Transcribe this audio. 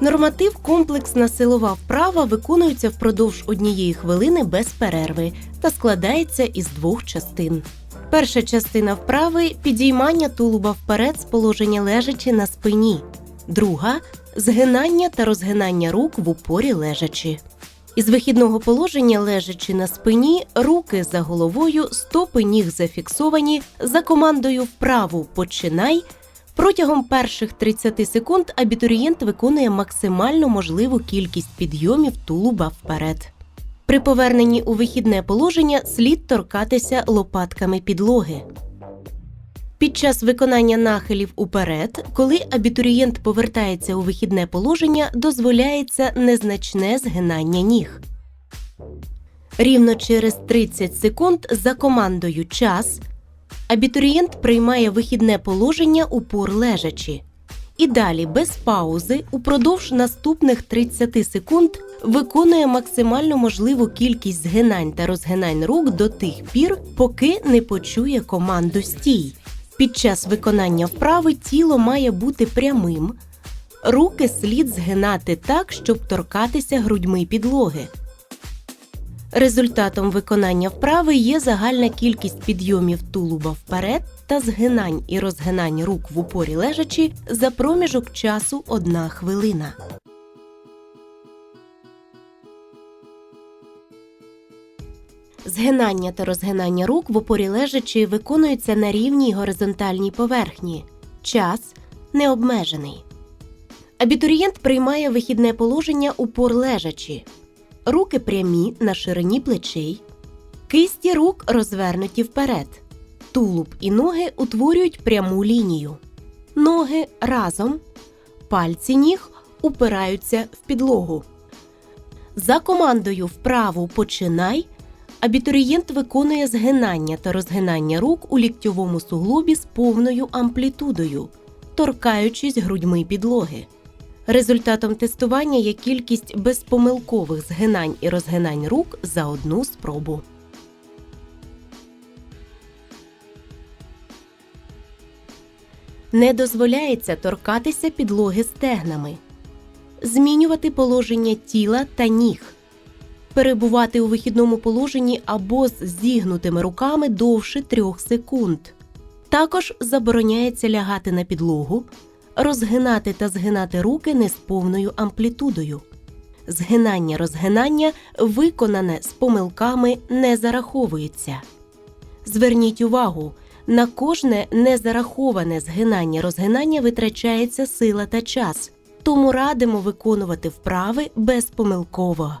Норматив комплексна силова вправа виконується впродовж однієї хвилини без перерви та складається із двох частин. Перша частина вправи підіймання тулуба вперед з положення лежачи на спині. Друга згинання та розгинання рук в упорі лежачи. Із вихідного положення лежачи на спині, руки за головою, стопи ніг зафіксовані за командою вправу починай. Протягом перших 30 секунд абітурієнт виконує максимально можливу кількість підйомів тулуба вперед. При поверненні у вихідне положення слід торкатися лопатками підлоги. Під час виконання нахилів уперед, коли абітурієнт повертається у вихідне положення, дозволяється незначне згинання ніг. Рівно через 30 секунд за командою час абітурієнт приймає вихідне положення упор лежачи. І далі без паузи упродовж наступних 30 секунд виконує максимально можливу кількість згинань та розгинань рук до тих пір, поки не почує команду стій. Під час виконання вправи тіло має бути прямим. Руки слід згинати так, щоб торкатися грудьми підлоги. Результатом виконання вправи є загальна кількість підйомів тулуба вперед та згинань і розгинань рук в упорі лежачи за проміжок часу 1 хвилина. Згинання та розгинання рук в упорі лежачи виконуються на рівній горизонтальній поверхні. Час необмежений. Абітурієнт приймає вихідне положення упор лежачи. Руки прямі на ширині плечей. Кисті рук розвернуті вперед. Тулуб і ноги утворюють пряму лінію. Ноги разом. Пальці ніг упираються в підлогу. За командою вправу починай. Абітурієнт виконує згинання та розгинання рук у ліктьовому суглобі з повною амплітудою, торкаючись грудьми підлоги. Результатом тестування є кількість безпомилкових згинань і розгинань рук за одну спробу. Не дозволяється торкатися підлоги стегнами, змінювати положення тіла та ніг, перебувати у вихідному положенні або з зігнутими руками довше трьох секунд. Також забороняється лягати на підлогу, розгинати та згинати руки не з повною амплітудою. Згинання розгинання, виконане з помилками, не зараховується. Зверніть увагу, на кожне незараховане згинання розгинання витрачається сила та час, тому радимо виконувати вправи безпомилково.